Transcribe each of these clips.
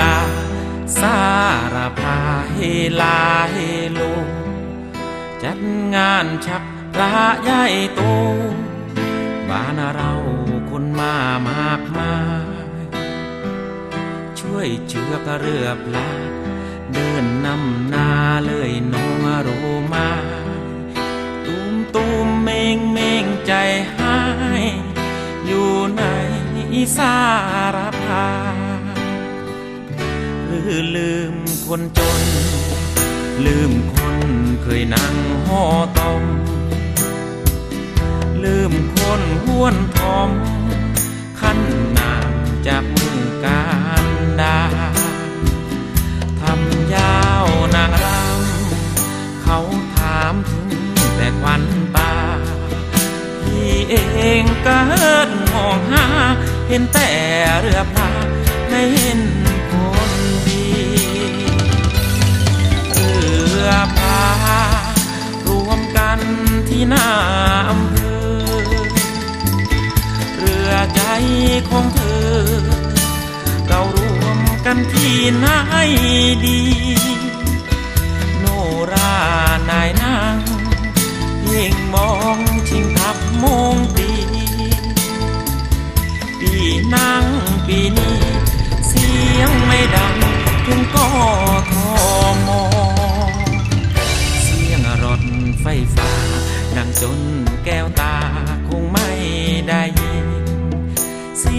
ลา สารพาเฮลาเฮโล จัดงานชักพระใหญ่โต บ้านเราคนมามากมาย ช่วยเชือกเรือพลา เดินนำนาเลยน้องโรมาตูมตูมเมงเมงใจหาย อยู่ในสารพา ลืมคนจน ลืมคนเคยนั่งห่อตอม ลืมคนห้วนทอม ขั้นนามจากมือการดาทำยาวนางรำเขาถามถึงแต่ควันตาพี่เองก็เฮิดมองหา เห็นแต่เรือพาไม่เห็น อพารวมกันที่หน้าอำเภอ เรือใจของเธอ เรารวมกันที่ไหนดี โนรานายนางยิ่งมองชิงทับมงตีปีนั่งปีนี้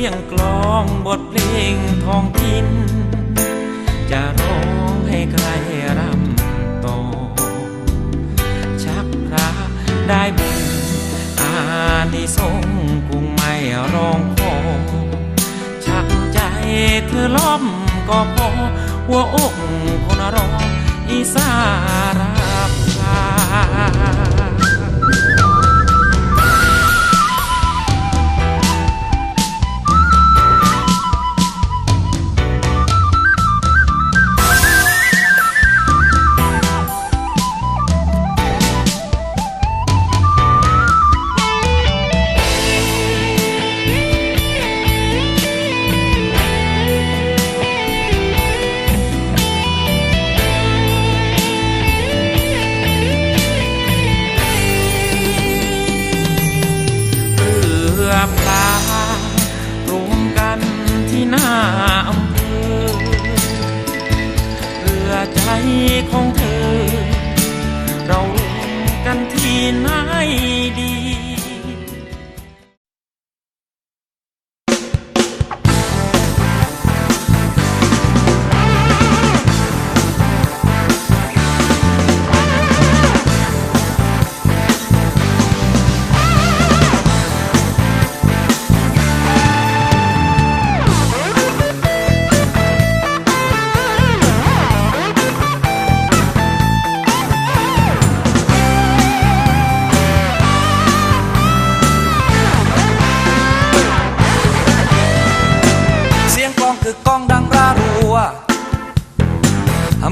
ยงกลองบทเพลงทองถิ่นจะร้องให้ใครรำต่อ ชักพระได้บุญอานิสงส์คงไม่ร้องขอชักใจเธอล้อมก็พอหัวอกคนรออีสารา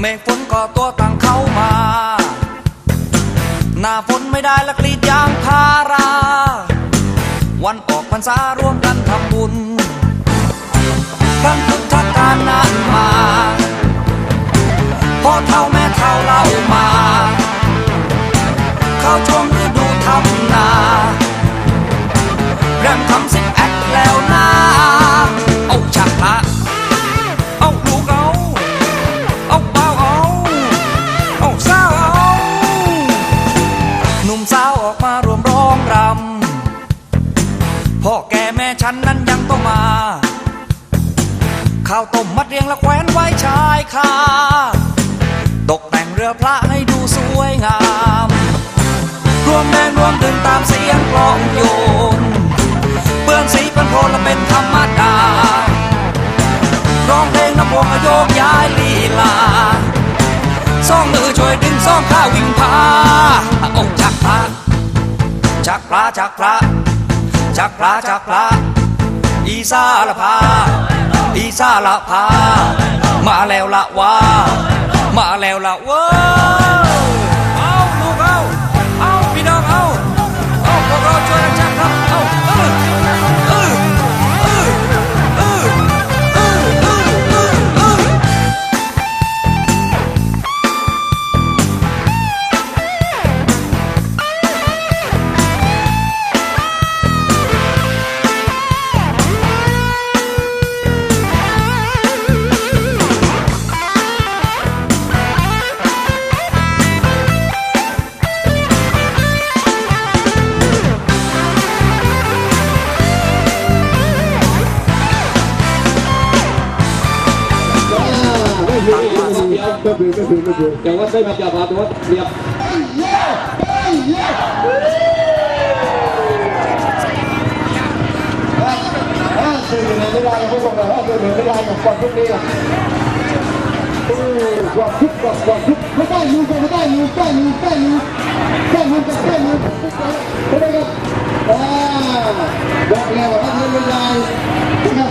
เมฆฝนก่อตัวต่างเข้ามา หน้าฝนไม่ได้ละกรีดยางพารา วันออกพรรษาร่วมกันทำบุญครั้งพุทธกาลนานมาพ่อเท่าแม่เท่าเล่ามา เข้าชมฤ สวยงาม รวมแรงรวมดึงตามเสียงกลองโยน เปื้อนสีเป็นโพลและเป็นธรรมดา ร้องเพลงน้ำวงโยกย้ายลีลาซ่องมือช่วยดึงซ่องข้าวิ่งพาโอ้จักพระจักพระจักพระจักพระจักพระอีสาละพาอีสาละพามาแล้วละว่า มาแล้วละเว้ย ถึงไม่ถึงไม่ถึงแต่ว่าได้มาจากพาตัวเรียบห้าสี่ในไม่ได้ไม่ต้องเลยห้าสี่ไม่ได้กับความทุกข์นี้อะโอ้ความทุกข์กับความทุกข์ไม่ได้มือไม่ได้มือใกล้มือใกล้มือใกล้มือกับใกล้มือไม่ได้ครับอ่าบอกแล้วว่าห้าสี่ไม่ได้นะครับ